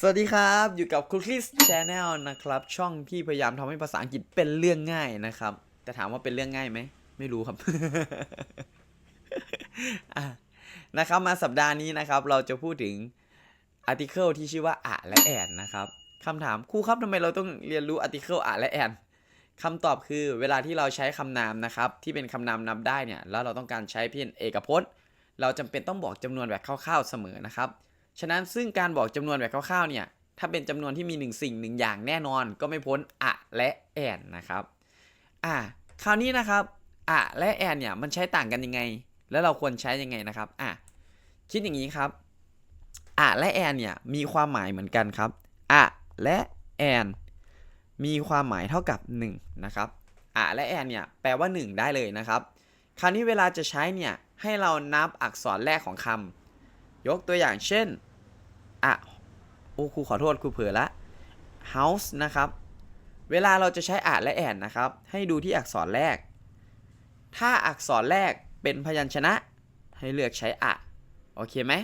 สวัสดีครับ อยู่กับ Cookies Channel นะครับ ช่องที่พยายามทำให้ภาษาอังกฤษเป็นเรื่องง่ายนะครับ แต่ถามว่าเป็นเรื่องง่ายไหม ไม่รู้ครับ นะครับมาสัปดาห์นี้นะครับ เราจะพูดถึง article ที่ชื่อว่าอะและแอนนะครับคำถามครูครับทำไมเราต้องเรียนรู้ article อะและแอนคำตอบคือเวลาที่เราใช้คำนามนะครับ ที่เป็นคำนามนับได้เนี่ย แล้วเราต้องการใช้เพียงเอกพจน์ เราจำเป็นต้องบอกจำนวนแบบคร่าวๆเสมอนะครับ ฉะนั้นซึ่งการบอกจำนวนแบบคร่าวๆเนี่ยถ้าเป็นจำนวนที่มีหนึ่งสิ่งหนึ่งอย่างแน่นอนก็ไม่พ้นอะและแอนนะครับอ่าคราวนี้นะครับอะและแอนเนี่ยมันใช้ต่างกันยังไง แล้วเราควรใช้ยังไงนะครับอะคิดอย่างนี้ครับอะและแอนเนี่ยมีความหมายเหมือนกันครับอะและแอนมีความหมายเท่ากับ 1 นะครับอะและแอนเนี่ยแปลว่า 1 ได้เลยนะครับ คราวนี้เวลาจะใช้เนี่ยให้เรานับอักษรแรกของคำยกตัวอย่างเช่น อะโอ้ครูขอโทษครูเผลอละ house นะครับ เวลาเราจะใช้อะและแอนนะครับ ให้ดูที่อักษรแรก ถ้าอักษรแรกเป็นพยัญชนะ ให้เลือกใช้อะโอเคไหม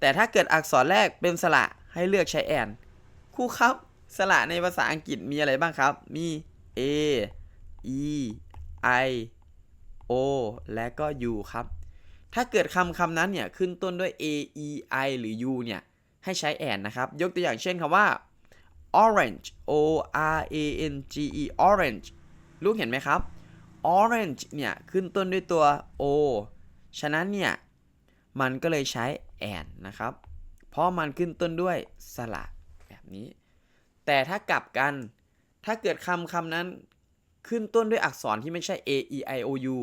แต่ถ้าเกิดอักษรแรกเป็นสระให้เลือกใช้แอนครูครับ สระในภาษาอังกฤษมีอะไรบ้างครับ มี a e i o และก็ u ครับ ถ้าเกิดคำคำนั้นเนี่ย ขึ้นต้นด้วย a e i หรือ u เนี่ย ให้ใช้แอนนะครับ ยกตัวอย่างเช่นคำว่า orange o r a n g e orange ลูกเห็นไหมครับ orange เนี่ยขึ้นต้นด้วยตัว o ฉะนั้นเนี่ยมันก็เลยใช้แอนนะครับ เพราะมันขึ้นต้นด้วยสระแบบนี้ แต่ถ้ากลับกัน ถ้าเกิดคำคำนั้นขึ้นต้นด้วยอักษรที่ไม่ใช่ a e i o u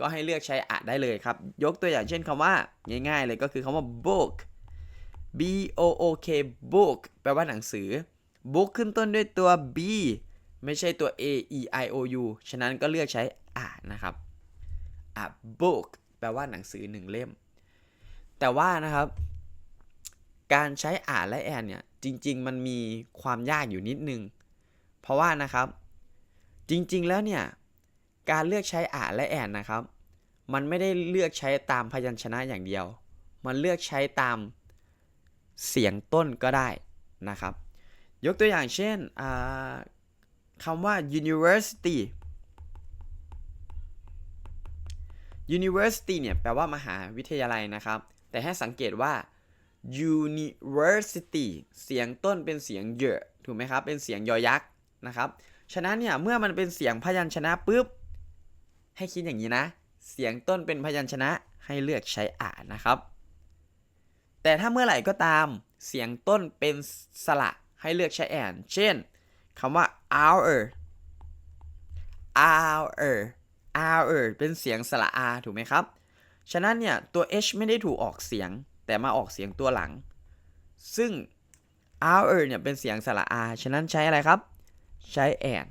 ก็ให้เลือกใช้อะได้เลยครับ ยกตัวอย่างเช่นคำว่าง่ายๆเลยก็คือคำว่า book b o o k book แปลว่าหนังสือ book ขึ้นต้นด้วยตัว b ไม่ใช่ตัว a e i o u ฉะนั้นก็เลือกใช้อะนะครับอะ book แปลว่าหนังสือหนึ่งเล่ม แต่ว่านะครับ การใช้อ่านและแอนเนี่ยจริง ๆ มันมีความยากอยู่นิดนึง เพราะว่านะครับ จริง ๆ แล้วเนี่ยการเลือกใช้อ่านและแอนนะครับ มันไม่ได้เลือกใช้ตามพยัญชนะอย่างเดียว มันเลือกใช้ตาม เสียงต้นก็ได้นะครับ ยกตัวอย่างเช่นคำว่า university university เนี่ยแปลว่ามหาวิทยาลัยนะครับ แต่ให้สังเกตว่า university เสียงต้นเป็นเสียงเยอะถูกไหมครับ เป็นเสียงยอยักษ์นะครับ ฉะนั้นเนี่ยเมื่อมันเป็นเสียงพยัญชนะปุ๊บ ให้คิดอย่างนี้นะ เสียงต้นเป็นพยัญชนะให้เลือกใช้อ่านนะครับ แต่ถ้าเมื่อไหร่ก็ตามเสียงต้นเป็นสระให้เลือกใช้แอน เช่นคำว่า hour hour hour เป็นเสียงสระ r ถูกไหมครับ ฉะนั้นเนี่ย ตัว h ไม่ได้ถูกออกเสียง แต่มาออกเสียงตัวหลัง ซึ่ง hour เนี่ยเป็นเสียงสระ r ฉะนั้นใช้อะไรครับ ใช้แอน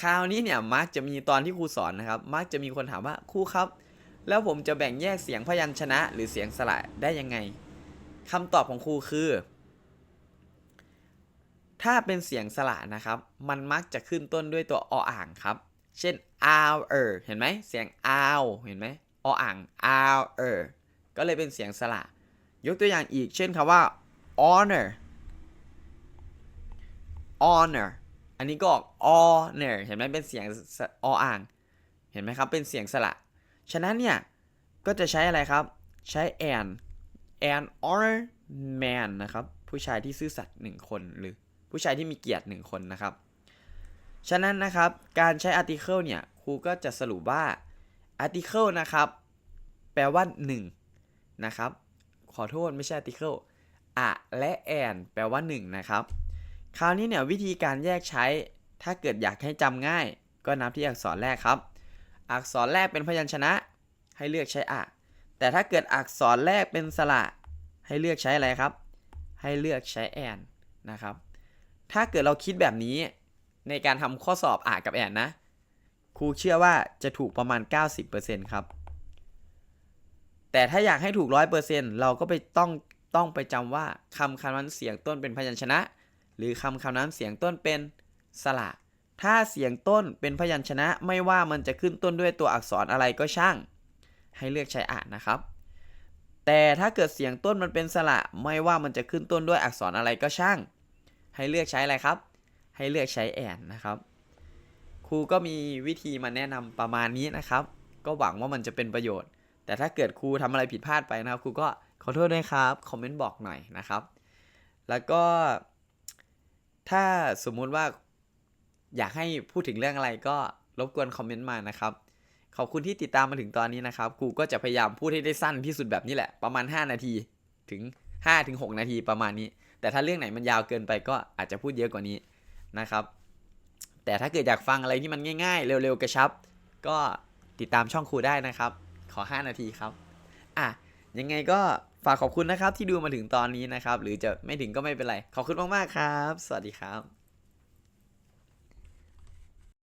คราวนี้เนี่ยมักจะมีตอนที่ครูสอนนะครับ มักจะมีคนถามว่าครูครับ แล้วผมจะแบ่งแยกเสียงพยัญชนะ หรือเสียงสระได้ยังไงคำตอบของครูคือ ถ้าเป็นเสียงสระนะครับ มันมักจะขึ้นต้นด้วยตัวออ่างครับ เช่น our เห็นไหมเสียง ow เห็นไหมออ่าง our ก็เลยเป็นเสียงสระ ยกตัวอย่างอีก เช่นคำว่า honor honor อันนี้ก็ออก honor เห็นไหมเป็นเสียงออ่าง เห็นไหมครับ เป็นเสียงสระ ฉะนั้นเนี่ยก็จะใช้อะไรครับ ใช้ and and or man นะครับ ผู้ชายที่ซื่อสัตย์หนึ่งคนหรือผู้ชายที่มีเกียรติหนึ่งคนนะครับ ฉะนั้นนะครับการใช้ article เนี่ยครูก็จะสรุปว่า article นะครับ แปลว่า 1 นะครับ ขอโทษไม่ใช่ article อะและ and แปลว่า 1 นะครับ คราวนี้เนี่ยวิธีการแยกใช้ถ้าเกิดอยากให้จำง่าย ก็นับที่อักษรแรกครับ อักษรแรกเป็นพยัญชนะ ให้เลือกใช้อะ แต่ถ้าเกิดอักษรแรกเป็นสระ ให้เลือกใช้อะไรครับ ให้เลือกใช้แอนนะครับ ถ้าเกิดเราคิดแบบนี้ในการทำข้อสอบอ่ากับแอนนะ ครูเชื่อว่าจะถูกประมาณ 90%ครับ แต่ถ้าอยากให้ถูก 100%เราก็ไปต้องต้องไปจำว่าคำคำนั้นเสียงต้นเป็นพยัญชนะ หรือคำคำนั้นเสียงต้นเป็นสระ ถ้าเสียงต้นเป็นพยัญชนะไม่ว่ามันจะขึ้นต้นด้วยตัวอักษรอะไรก็ช่าง ให้เลือกใช้อ่านนะครับ แต่ถ้าเกิดเสียงต้นมันเป็นสระไม่ว่ามันจะขึ้นต้นด้วยอักษรอะไรก็ช่าง ให้เลือกใช้อะไรครับ ให้เลือกใช้แอนนะครับ ครูก็มีวิธีมาแนะนำประมาณนี้นะครับ ก็หวังว่ามันจะเป็นประโยชน์ แต่ถ้าเกิดครูทำอะไรผิดพลาดไปนะครับครูก็ขอโทษด้วยครับคอมเมนต์บอกหน่อยนะครับ แล้วก็ถ้าสมมุติว่า อยากให้พูดถึงเรื่องอะไรก็รบกวนคอมเมนต์มานะครับ ขอบคุณที่ติดตามมาถึงตอนนี้นะครับครูก็จะพยายามพูดให้ได้สั้นที่สุดแบบนี้แหละ ประมาณ 5 นาทีถึง5ถึง6นาทีประมาณนี้ แต่ถ้าเรื่องไหนมันยาวเกินไปก็อาจจะพูดเยอะกว่านี้นะครับ แต่ถ้าเกิดอยากฟังอะไรที่มันง่าย ๆ เร็วๆกระชับ ก็ติดตามช่องครูได้นะครับ ขอ 5 นาทีครับ อะยังไงก็ฝากขอบคุณนะครับที่ดูมาถึงตอนนี้นะครับ หรือจะไม่ถึงก็ไม่เป็นไร ขอบคุณมากๆครับ สวัสดีครับ